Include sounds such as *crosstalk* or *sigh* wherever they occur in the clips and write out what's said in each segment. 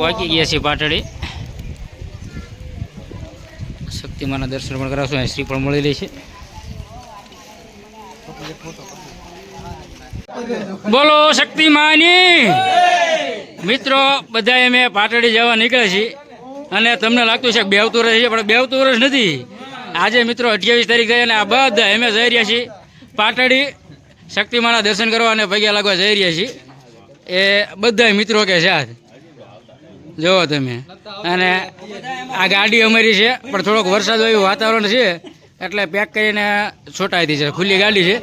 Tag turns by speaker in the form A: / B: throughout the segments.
A: પહોંચી ગયા છીએ પાટડી. શક્તિમાના દર્શન પણ કરાવશું શ્રી પણ મળી રહી છે. બોલો શક્તિમાની. મિત્રો બધા અમે પાટડી જવા નીકળ્યા છીએ અને તમને લાગતું છે કે બેવતું રહે છે, પણ બેવતું વર્ષ નથી. આજે મિત્રો અઠ્યાવીસ તારીખ થઈ અને આ બધા અમે જઈ રહ્યા છીએ પાટડી શક્તિમાના દર્શન કરવા અને પગ્યા લાગવા જઈ રહ્યા છીએ. એ બધા મિત્રો કે સાથ જોવો તમે. અને આ ગાડી અમારી છે, પણ થોડોક વરસાદ એવું વાતાવરણ છે, એટલે પેક કરીને છોટાઈ દી છે. ખુલ્લી ગાડી છે.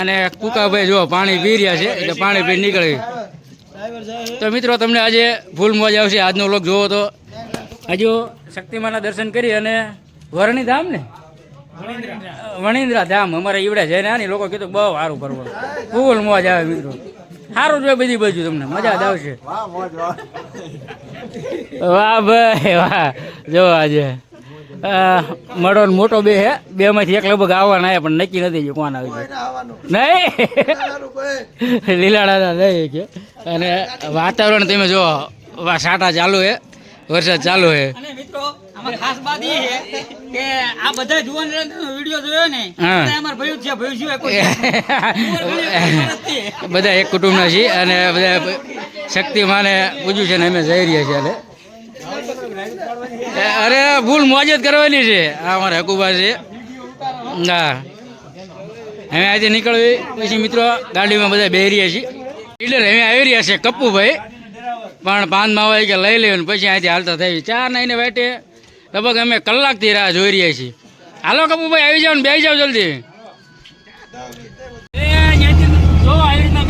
A: અને કુકાભાઈ જો પાણી પી રહ્યા છે, એટલે પાણી પી નીકળે તો મિત્રો, તમને આજે ફૂલ મોજ આવશે. આજનો લોક જોવો તો હજુ શક્તિમાના દર્શન કરી અને વરણી ધામ ને? વણિન્દ્રા ધામ. અમારે ઈવડે ને આની લોકો કીધું બહુ સારું કરવું ફૂલ મોજ આવે મિત્રો. સારું જોઈએ બધી બાજુ તમને. મજા જ આવશે. વાહ ભાઈ વાહ. જો આજે. મળો મડો ને મોટો બે હે. બે માંથી એક લગભગ આવવાના હે પણ નક્કી નથી કોણ આવી છે નહીં? લીલાડા નહીં કે. અને વાતાવરણ તમે જો વા સાટા ચાલુ હે. વરસાદ ચાલુ હે.
B: આમાં ખાસ વાત એ છે કે આ બધા જુવાન વીડિયો જોયો ને
A: હા.
B: બધા અમારા છે *laughs*
A: એક કુટુંબના છીએ અને બધા શક્તિમાને પૂછ્યું છે ને અમે જઈ રહ્યા છીએ અરે ભૂલ મોજત કરવાની છે. આ અમારા હકુબા છે. હા. અમે આજે નીકળવી. પછી મિત્રો ગાડીમાં બધા બે રહ્યા છીએ. લીડર અમે આવી રહ્યા છે કપ્પુભાઈ. પણ પાન માવા કે લઈ લેવું પછી અહીંથી હાલતા થઈ ચાર નાઈને વાટે. લગભગ અમે કલાકથી રાહ જોઈ રહ્યા છીએ. હાલો કપ્પુભાઈ, આવી જાઓ ને બે જાઓ જલ્દી. જો આવી રીતના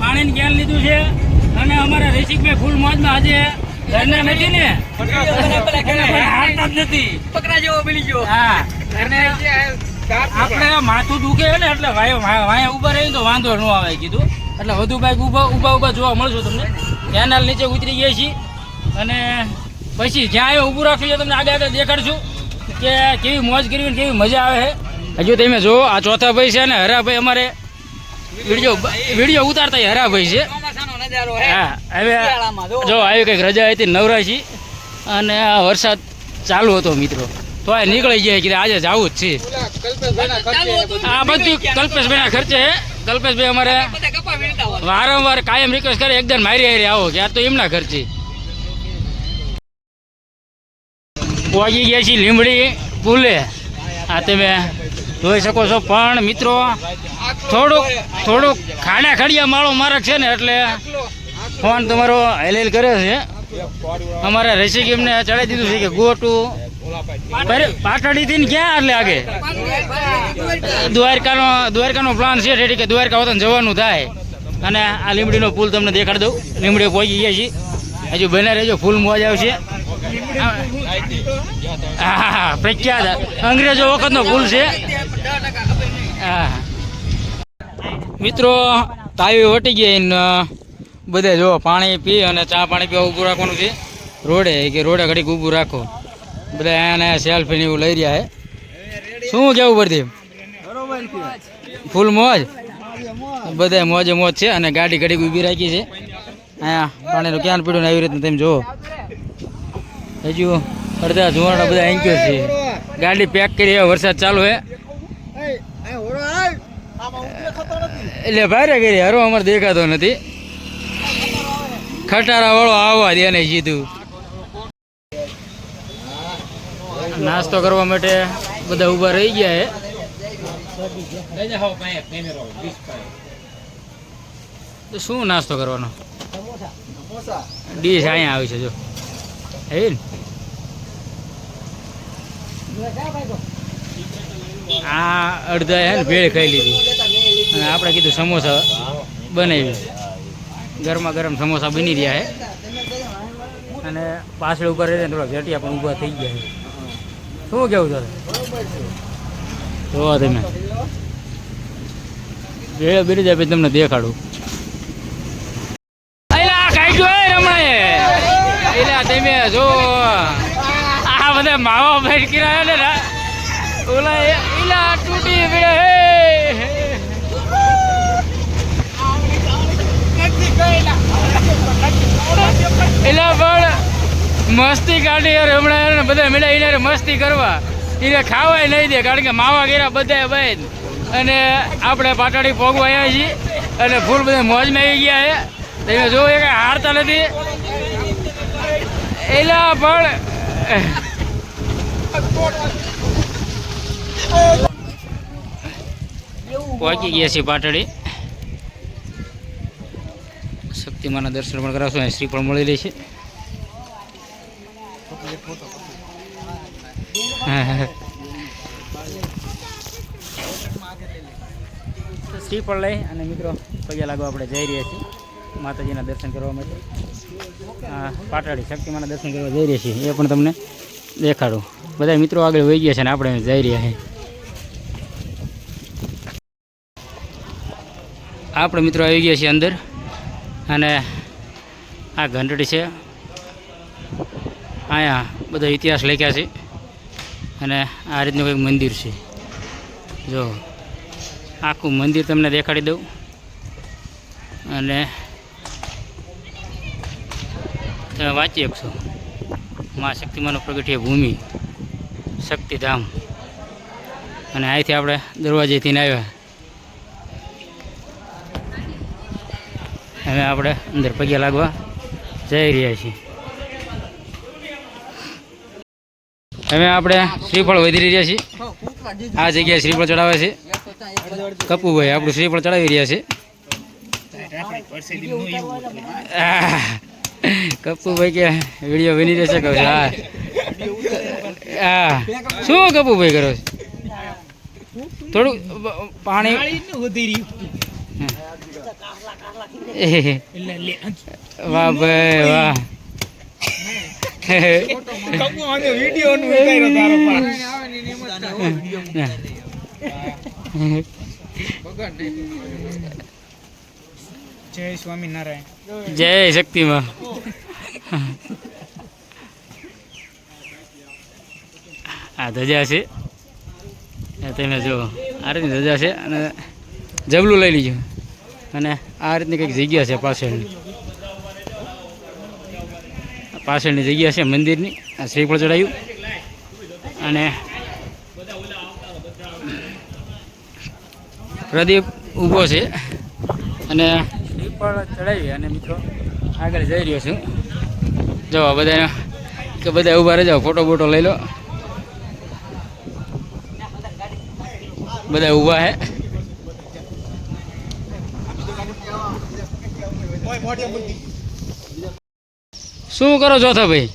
A: પાણીનું જ્ઞાન લીધું છે? અને અમારા રસિકભાઈ ફૂલ મોજમાં આજે ઘરના નથી ને? હાલતા જ નથી.
B: પકડા જેવો મિલી ગયો
A: હા આપણે માથું દુખે ને એટલે વાય વાય ઊભા રહીને તો વાંધો ન આવે કીધું. એટલે વધુ બાઈક ઊભા ઊભા ઊભા જોવા મળશો તમને. કેનાલ નીચે ઉતરી ગયા છીએ. અને પછી જ્યાં ઊભું રાખશું તમને આગળ આગળ દેખાડશું કે કેવી મોજ કરવી ને કેવી મજા આવે છે. હજુ તમે જો આ ચોથા ભાઈ છે ને હરાભાઈ અમારે વીડિયો વીડિયો ઉતારતા હરાભાઈ છે.
B: હે.
A: હવે
B: જો.
A: આવી કંઈક રજા હતી નવરાશી અને આ વરસાદ ચાલુ હતો મિત્રો. તો આ નીકળી જાય કે આજે જવું જ છે. આ બધું કલ્પેશભાઈના ખર્ચે છે કલ્પેશભાઈ અમારે વારંવાર કાયમ રિક્વેસ્ટ કરે એકદમ મારી હારી આવો કે આ તો એમના ખર્ચે. પહોંચી ગયા છીએ લીમડી પુલે. આ તમે જોઈ શકો છો. પણ મિત્રો થોડુંક થોડુંક ખાડા ખડિયા માળો મારક છે ને એટલે ફોન તમારો હેલેલ કરે છે. અમારે રસી એમને ચડાવી દીધું છે કે ગો ટુ પાટડીથી ક્યાં એટલે આગે? દ્વારકાનો દ્વારકાનો પ્લાન છે રેડી કે દ્વારકા વતન જવાનું થાય. અને આ લીમડીનો પુલ તમને દેખાડી દઉં. લીમડી પહોંચી ગયા છીએ હજુ બને રહેજો ફૂલ મોજ આવશે. હા, પ્રખ્યાત અંગ્રેજો વખતનો પુલ છે. હા. મિત્રો, તાવી વટી ગઈ ને બધે જો પાણી પી અને ચા પાણી પીવા ઊભું રાખવાનું છે. રોડે કે રોડે ઘડીક ઊભું રાખો. બધા એને સેલ્ફી ને એવું લઈ રહ્યા છે. શું કેવું પડતી ફૂલ મોજ? બધા મોજે મોજ છે અને ગાડી ઘડીક ઊભી રાખી છે. અહીંયા પાણીનું ક્યાં પીડું ને આવી રીતના તમે જુઓ. હજુ અડધા ધુવાણા બધા એન્ક્યો છે. ગાડી પેક કરી વરસાદ ચાલુ હે એટલે ભારે કરી, હરો અમારે દેખાતો નથી. ખટારા વાળો આવવા દે ને જીધું નાસ્તો કરવા માટે બધા ઊભા રહી ગયા હે. શું નાસ્તો કરવાનો? ડીશ અહીંયા આવી છે, જો. હે આ અડધા હે ભેળ ખાઈ લીધી. અને આપણે કીધું સમોસા બનાવી. ગરમા ગરમ સમોસા બની રહ્યા છે. અને પાછળ ઉપર રહીને થોડા વેટિયા પણ ઊભા થઈ ગયા છે. શું કેવું તારે જોવા તમે. ભેળ બની જાય તમને દેખાડું. તમે જો. આ બધા માવા એ- એલા તૂટી પડે હે મસ્તી કાઢી યાર હમણાં બધા મળ્યા એને મસ્તી કરવા. એને ખાવાય નહીં દે, કારણ કે માવા ગેરા બધા બંધ અને આપણે પાટડી પોગવા આવ્યા છીએ અને ફૂલ બધા મોજમાં આવી ગયા છે. તમે જોવો કાંઈ હારતા નથી. એલા પણ. પહોંચી ગયા છીએ પાટડી. શક્તિમાના દર્શન પણ કરાવશું શ્રી પણ મળી રહી છે. શ્રી પણ લઈ અને મિત્રો પગે લાગવા આપણે જઈ રહ્યા છીએ. માતાજીના દર્શન કરવા માટે. પાટડી શક્તિમાના દર્શન કરવા જઈ રહ્યા છીએ. એ પણ તમને દેખાડું. બધા મિત્રો આગળ વહી ગયા છે અને આપણે જઈ રહ્યા છીએ. આપણે મિત્રો આવી ગયા છીએ અંદર. અને આ ઘંટડી છે. અહીંયા બધા ઇતિહાસ લખ્યા છે. અને આ રીતનું કંઈક મંદિર છે. જો, આખું મંદિર તમને દેખાડી દઉં. અને તમે વાંચી શકશો. મા શક્તિમાનો પ્રગટીય ભૂમિ, શક્તિધામ. અને અહીંથી આપણે દરવાજેથી આવ્યા હવે આપણે અંદર પગ્યા લાગવા જઈ રહ્યા છીએ. હવે આપણે શ્રીફળ વધી રહ્યા છીએ. આ જગ્યાએ શ્રીફળ ચડાવે છે. કપુભાઈ આપણું શ્રીફળ ચડાવી રહ્યા છે. કપુભાઈ કે વીડિયો બની રહેશે કહું હા. હા શું કપુભાઈ કરો છો? થોડું પાણી વાહ ભાઈ વાહ.
C: જય સ્વામિનારાયણ.
A: જય શક્તિમાં. આ ધજા છે. તમે જુઓ આ રીતની ધજા છે અને જબલું લઈ લીધું. અને આ રીતની કંઈક જગ્યા છે પાછળની. પાછળની જગ્યા છે મંદિરની. આ શ્રીફળ ચડાયું. અને પ્રદીપ ઊભો છે. અને શ્રીફળ ચડાવી અને મિત્રો આગળ જઈ રહ્યો છું. જવા આ બધા કે બધા ઊભા રહી જાઓ ફોટો બોટો લઈ લો. બધા ઊભા હે. શું કરો ચોથા ભાઈ?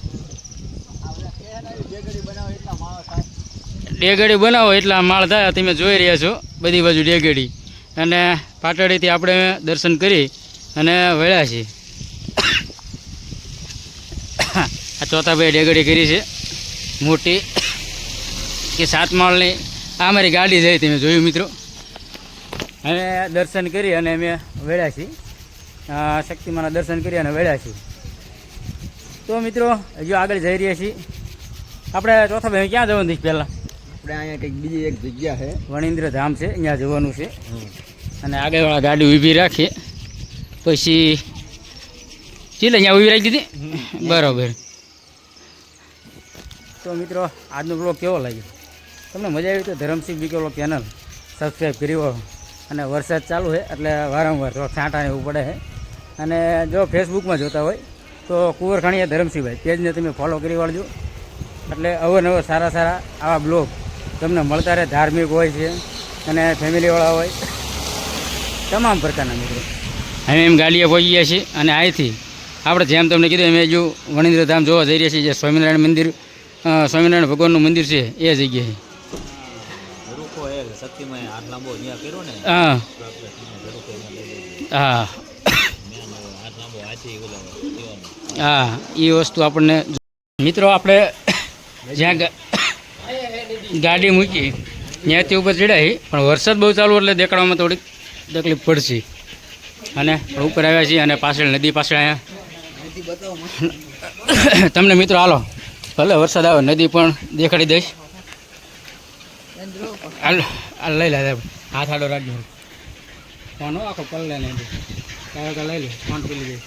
A: ડેગડી બનાવો એટલા માળ થાય, તમે જોઈ રહ્યા છો બધી બાજુ ડેગડી. અને પાટડીથી આપણે દર્શન કરી અને વળ્યા છીએ. આ ચોથા ભાઈ ડેગડી કરી છે, મોટી. કે સાત માળની આ મારી ગાડી જઈ તમે જોયું મિત્રો. અને દર્શન કરી અને અમે વળ્યા છીએ. શક્તિમાના દર્શન કરી અને વળ્યા છીએ. તો મિત્રો હજુ આગળ જઈ રહ્યા છીએ. આપણે ચોથા ભાઈ ક્યાં જવાનું છે પહેલાં?
C: આપણે અહીંયા કંઈક બીજી એક જગ્યા છે.
A: વણિન્દ્ર ધામ છે અહીંયા જવાનું છે. અને આગળવાળા ગાડી ઊભી રાખીએ. પછી ચીલે અહીંયા ઊભી રાખી દીધી? બરાબર. તો મિત્રો આજનો બ્લોગ કેવો લાગ્યો? તમને મજા આવી તો ધરમસિંહ બીકેલો ચેનલ સબસ્ક્રાઈબ કરી વાળો અને વરસાદ ચાલુ છે એટલે વારંવાર થોડોક છાંટા એવું પડે છે. અને જો ફેસબુકમાં જોતા હોય તો કુંવરખાણીયા ધરમસિંહભાઈ. પેજને તમે ફોલો કરી વાળજો. એટલે અવનવર સારા સારા આવા બ્લોગ તમને મળતા રહે. ધાર્મિક હોય છે અને ફેમિલીવાળા હોય. તમામ પ્રકારના મિત્રો. અમે એમ ગાડીએ પહોંચી ગયા છીએ અને અહીંથી આપણે જેમ તમને કીધું એમ હજુ વણિન્દ્રધામ જોવા જઈ રહ્યા છીએ. જે સ્વામિનારાયણ મંદિર સ્વામિનારાયણ ભગવાનનું મંદિર છે એ જગ્યાએ.
C: હે
A: હા. હા એ વસ્તુ આપણને મિત્રો, આપણે જ્યાં ગાડી મૂકી, ત્યાંથી ઉપર ચડાવી પણ વરસાદ બહુ ચાલુ એટલે દેખાડવામાં થોડીક તકલીફ પડશે. અને ઉપર આવ્યા છીએ અને પાછળ, નદી પાછળ અહીંયા. તમને મિત્રો, હાલો. ભલે વરસાદ આવે, નદી પણ દેખાડી દઈશ. હાલ લઈ લે હાથ આડો રાખજો. ફોન આખો પલ્લે નહીં લઈ લે ફોન પી લીધે